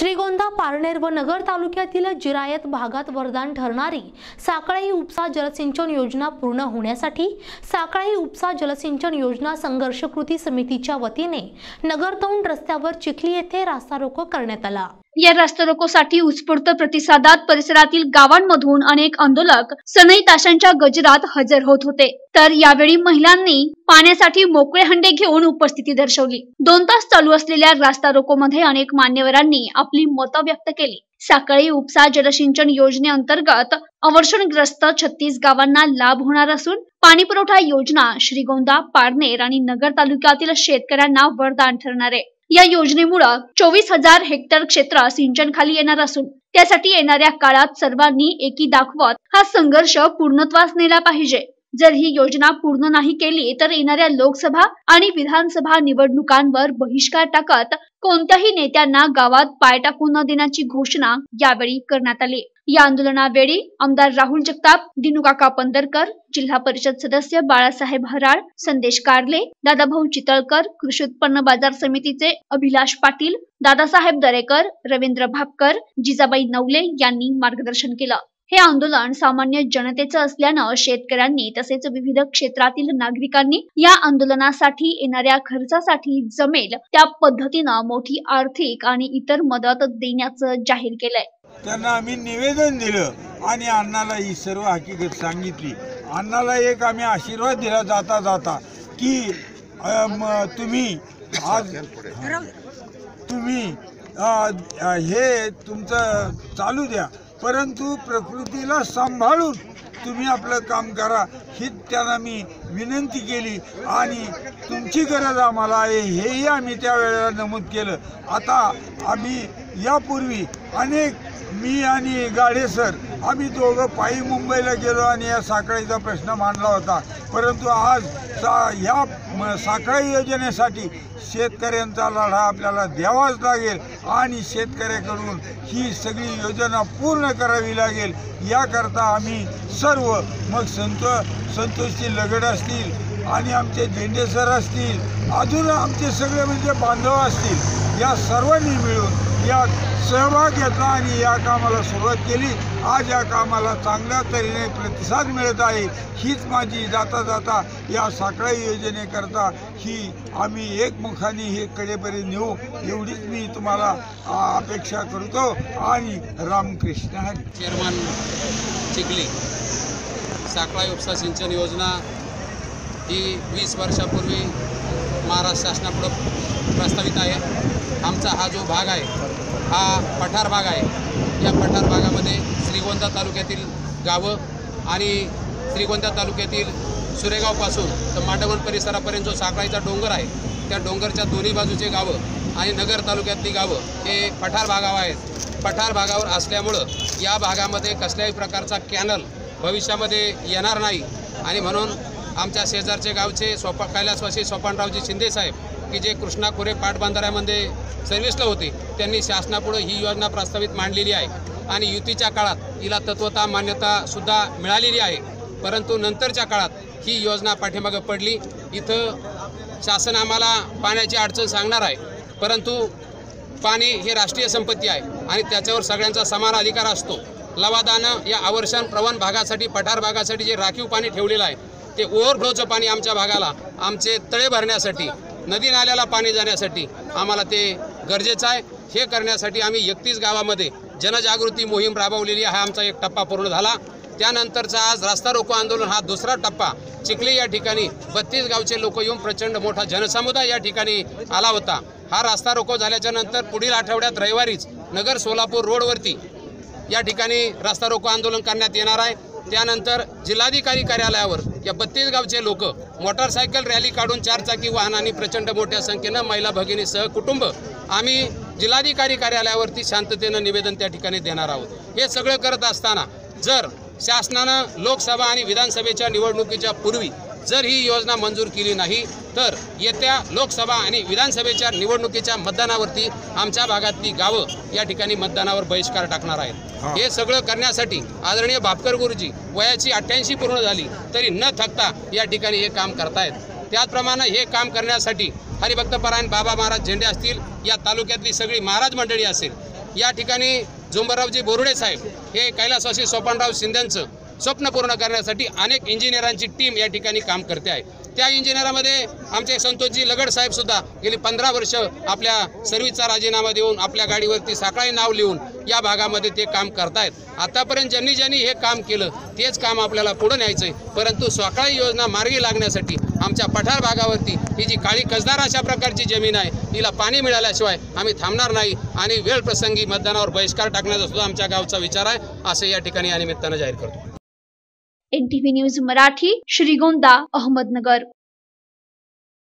श्रीगोंदा पारनेर व नगर तालुक्यातील जिरायत भागात वरदान ठरणारी साकळाई उपसा जलसिंचन योजना पूर्ण होण्यासाठी साकळाई उपसा जलसिंचन योजना संघर्ष कृती समितीच्या वतीने नगरतोंड रस्त्यावर चिखली येथे रास्ता रोको करण्यात आला. या रास्तरोकोसाठी उत्स्फूर्त प्रतिसादात परिसरातील गावांमधून अनेक आंदोलक सनई ताशांच्या गजरात हजर होत होते. तर यावेळी महिलांनी पाण्यासाठी मोकळे हंडे घेऊन उपस्थिती दर्शवली. दोन तास चालू असलेल्या रास्ता रोकोमध्ये अनेक मान्यवरांनी आपली मतं व्यक्त केली. साखळी उपसा जलसिंचन योजनेअंतर्गत अवर्षणग्रस्त छत्तीस गावांना लाभ होणार असून पाणी पुरवठा योजना श्रीगोंदा पारनेर आणि नगर तालुक्यातील शेतकऱ्यांना वरदान ठरणार आहे. या योजनेमुळे चोवीस हजार हेक्टर क्षेत्रात सिंचन खाली येणार असून त्यासाठी येणाऱ्या काळात सर्वांनी एकी दाखवत हा संघर्ष पूर्णत्वास नेला पाहिजे. जर ही योजना पूर्ण नाही केली तर येणाऱ्या लोकसभा आणि विधानसभा निवडणुकांवर बहिष्कार टाकत कोणत्याही नेत्यांना गावात पाय टाकू न देण्याची घोषणा यावेळी करण्यात आली. या आंदोलनावेळी आमदार राहुल जगताप दिनुकाका पंधरकर जिल्हा परिषद सदस्य बाळासाहेब हराळ संदेश कारले दादाभाऊ चितळकर कृषी उत्पन्न बाजार समितीचे अभिलाष पाटील दादासाहेब दरेकर रवींद्र भापकर जिजाबाई नवले यांनी मार्गदर्शन केलं. हे आंदोलन सामान्य जनतेचं असल्यानं शेतकऱ्यांनी तसेच विविध क्षेत्रातील नागरिकांनी या आंदोलनासाठी येणाऱ्या खर्चासाठी जमेल त्या पद्धतीनं मोठी आर्थिक आणि इतर मदत देण्याचं जाहीर केलंय. त्यांना आम्ही निवेदन दिलं आणि अण्णाला ही सर्व हकीकत सांगितली. अण्णाला एक आम्ही आशीर्वाद दिला जाता जाता की तुम्ही आज तुम्ही हे तुमचं चालू द्या. परंतु प्रकृतीला सांभाळून तुम्ही आपलं काम करा ही त्यांना मी विनंती केली. आणि तुमची गरज आम्हाला आहे हेही आम्ही त्यावेळेला नमूद केलं. आता आम्ही यापूर्वी अनेक मी आणि गाडे सर आम्ही दोघं पायी मुंबईला गेलो आणि या साखळीचा प्रश्न मांडला होता. परंतु आज सा ह्या साखळी योजनेसाठी शेतकऱ्यांचा लढा आपल्याला द्यावाच लागेल आणि शेतकऱ्याकडून ही सगळी योजना पूर्ण करावी लागेल. याकरता आम्ही सर्व मग संतो संतोषची लगड असतील आणि आमचे झेंडे सर असतील अजून आमचे सगळे म्हणजे बांधव असतील या सर्वांनी मिळून यात सहभाग घेतला आणि या कामाला सुरुवात केली. आज या कामाला चांगल्या तऱ्हेने प्रतिसाद मिळत आहे. हीच माझी जाता जाता या साखळी योजनेकरता ही आम्ही एकमुखाने हे कडेपर्यंत नेऊ एवढीच मी तुम्हाला अपेक्षा करतो. आणि रामकृष्ण हरी. चेअरमन चिखली साखळा उपसा सिंचन योजना ही वीस वर्षापूर्वी महाराष्ट्र शासनापुढं प्रस्तावित आहे. आमचा हा जो भाग आहे हा पठार भाग आहे. या पठार भागामध्ये श्रीगोंदा तालुक्यातील गावं आणि श्रीगोंदा तालुक्यातील सुरेगावपासून तर माडवण परिसरापर्यंत जो साखळीचा डोंगर आहे त्या डोंगरच्या दोन्ही बाजूचे गावं आणि नगर तालुक्यातली गावं हे पठार भागावर आहेत. पठार भागावर असल्यामुळं या भागामध्ये कसल्याही प्रकारचा कॅनल भविष्यामध्ये येणार नाही. आणि म्हणून आमच्या शेजारचे गावचे सोपा कैलासवासी सोपानरावजी शिंदेसाहेब की जे कृष्णा खोरे पाटबंधाऱ्यामध्ये सर्व्हिसला होते त्यांनी शासनापुढं ही योजना प्रस्तावित मांडलेली आहे. आणि युतीच्या काळात हिला तत्वता मान्यतासुद्धा मिळालेली आहे. परंतु नंतरच्या काळात ही योजना पाठीमागं पडली. इथं शासन आम्हाला पाण्याची अडचण सांगणार आहे. परंतु पाणी हे राष्ट्रीय संपत्ती आहे आणि त्याच्यावर सगळ्यांचा समान अधिकार असतो. लवादानं या आवर्षण प्रवण भागासाठी पठार भागासाठी जे राखीव पाणी ठेवलेलं आहे ते ओव्हरफ्लोचं पाणी आमच्या भागाला आमचे तळे भरण्यासाठी नदी नाल्याला पाणी जाण्यासाठी आम्हाला ते गरजेचं आहे. हे करण्यासाठी आम्ही एकतीस गावामध्ये जनजागृती मोहीम राबवलेली हा आमचा एक टप्पा पूर्ण झाला. त्यानंतरचा आज रास्ता रोको आंदोलन हा दुसरा टप्पा. चिखली या ठिकाणी बत्तीस गावचे लोक येऊन प्रचंड मोठा जनसमुदाय या ठिकाणी आला होता. हा रास्ता रोको झाल्याच्यानंतर पुढील आठवड्यात रविवारीच नगर सोलापूर रोडवरती या ठिकाणी रास्ता रोको आंदोलन करण्यात येणार आहे. त्यानंतर जिल्हाधिकारी कार्यालयावर या बत्तीस गावचे लोक मोटारसायकल रॅली काढून चारचाकी वाहनांनी प्रचंड मोठ्या संख्येनं महिला भगिनीसह कुटुंब आम्ही जिल्हाधिकारी कार्यालयावरती शांततेनं निवेदन त्या ठिकाणी देणार आहोत. हे सगळं करत असताना जर शासनानं लोकसभा आणि विधानसभेच्या निवडणुकीच्या पूर्वी जर ही योजना मंजूर केली नाही तर येत्या लोकसभा आणि विधानसभेच्या निवडणुकीच्या मतदानावरती आमच्या भागातली गावं या ठिकाणी मतदानावर बहिष्कार टाकणार आहेत. हे. सगळं करण्यासाठी आदरणीय भापकर गुरुजी वयाची अठ्ठ्याऐंशी पूर्ण झाली तरी न थकता या ठिकाणी हे काम करतायत. त्याचप्रमाणे हे काम करण्यासाठी हरिभक्तपरायण बाबा महाराज झेंडे असतील या तालुक्यातली सगळी महाराज मंडळी असेल. या ठिकाणी झुंबरावजी बोरुडे साहेब हे कैलासवासी सोपानराव शिंदेंचं स्वप्न पूर्ण करण्यासाठी अनेक इंजिनियरांची टीम या ठिकाणी काम करते आहे. त्या इंजिनियरामध्ये आमचे संतोषजी लगड साहेबसुद्धा गेली पंधरा वर्ष आपल्या सर्व्हिसचा राजीनामा देऊन आपल्या गाडीवरती साखळी नाव लिहून या भागामध्ये ते काम करतायत. आतापर्यंत ज्यांनी ज्यांनी हे काम केलं तेच काम आपल्याला पुढे न्यायचं आहे. परंतु सकाळी योजना मार्गी लागण्यासाठी आमच्या पठार भागावरती ही जी काळी कसदार अशा प्रकारची जमीन आहे तिला पाणी मिळाल्याशिवाय आम्ही थांबणार नाही आणि वेळ प्रसंगी मतदानावर बहिष्कार टाकण्याचा सुद्धा आमच्या गावचा विचार आहे असं या ठिकाणी या निमित्तानं जाहीर करतो. NTV news Marathi Shrigonda Ahmednagar.